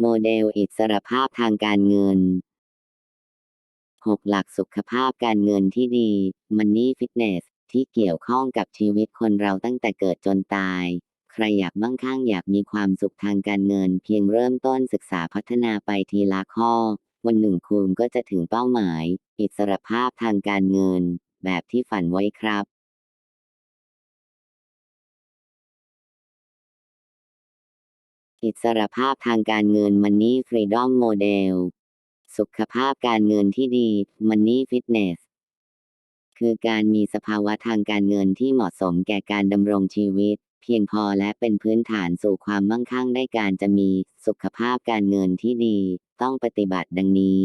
โมเดลอิสรภาพทางการเงิน 6 หลักสุขภาพการเงินที่ดี Money Fitness ที่เกี่ยวข้องกับชีวิตคนเราตั้งแต่เกิดจนตาย ใครอยากมั่งคั่งอยากมีความสุขทางการเงิน เพียงเริ่มต้นศึกษาพัฒนาไปทีละข้อ วันหนึ่งคุณก็จะถึงเป้าหมาย อิสรภาพทางการเงิน แบบที่ฝันไว้ครับ อิสรภาพทางการเงิน Money Freedom Model สุขภาพการเงินที่ดี Money Fitness คือการมีสภาวะทางการเงินที่เหมาะสมแก่การดำรงชีวิต เพียงพอและเป็นพื้นฐานสู่ความมั่งคั่งได้การจะมีสุขภาพการเงินที่ดี ต้องปฏิบัติดังนี้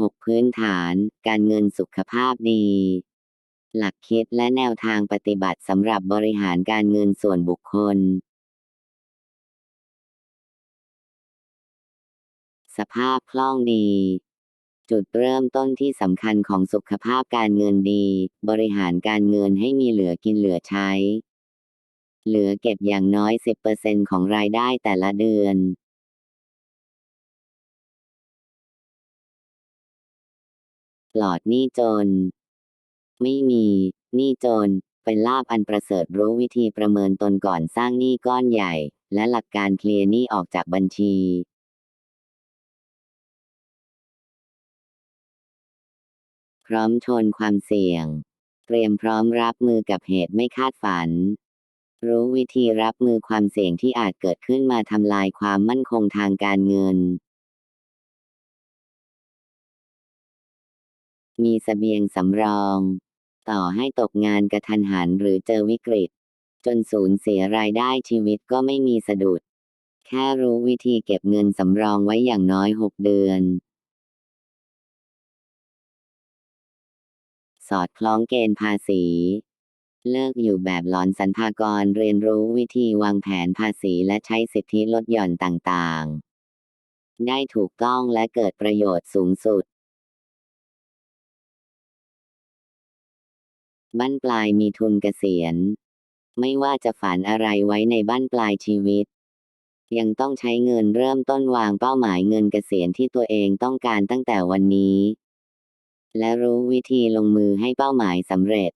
6 พื้นฐาน การเงินสุขภาพดี หลักคิดและแนวทางปฏิบัติสำหรับบริหารการเงินส่วนบุคคล สภาพคล่องดี จุดเริ่มต้นที่สำคัญของสุขภาพการเงินดี บริหารการเงินให้มีเหลือกินเหลือใช้ เหลือเก็บอย่างน้อย 10%ของรายได้แต่ละเดือนปลอดหนี้จน ไม่มีหนี้จน เป็นลาภอันประเสริฐรู้วิธีประเมินตนก่อนสร้างหนี้ก้อนใหญ่ และหลักการเคลียร์หนี้ออกจากบัญชีพร้อมชนความเสี่ยง เตรียมพร้อมรับมือกับเหตุไม่คาดฝัน รู้วิธีรับมือความเสี่ยงที่อาจเกิดขึ้นมาทำลายความมั่นคงทางการเงิน มีเสบียงสำรอง ต่อให้ตกงานกระทันหันหรือเจอวิกฤต จนสูญเสียรายได้ชีวิตก็ไม่มีสะดุด แค่รู้วิธีเก็บเงินสำรองไว้อย่างน้อย 6 เดือน สอดคล้องเกณฑ์ภาษี เลิกอยู่แบบหลอนสรรพากรเรียนรู้วิธีวางแผนภาษีและใช้สิทธิลดหย่อนต่างๆ ได้ถูกต้องและเกิดประโยชน์สูงสุด บั้นปลายมีทุนเกษียณ ไม่ว่าจะฝันอะไรไว้ในบั้นปลายชีวิต ยังต้องใช้เงินเริ่มต้นวางเป้าหมายเงินเกษียณที่ตัวเองต้องการตั้งแต่วันนี้ และรู้วิธีลงมือให้เป้าหมายสำเร็จ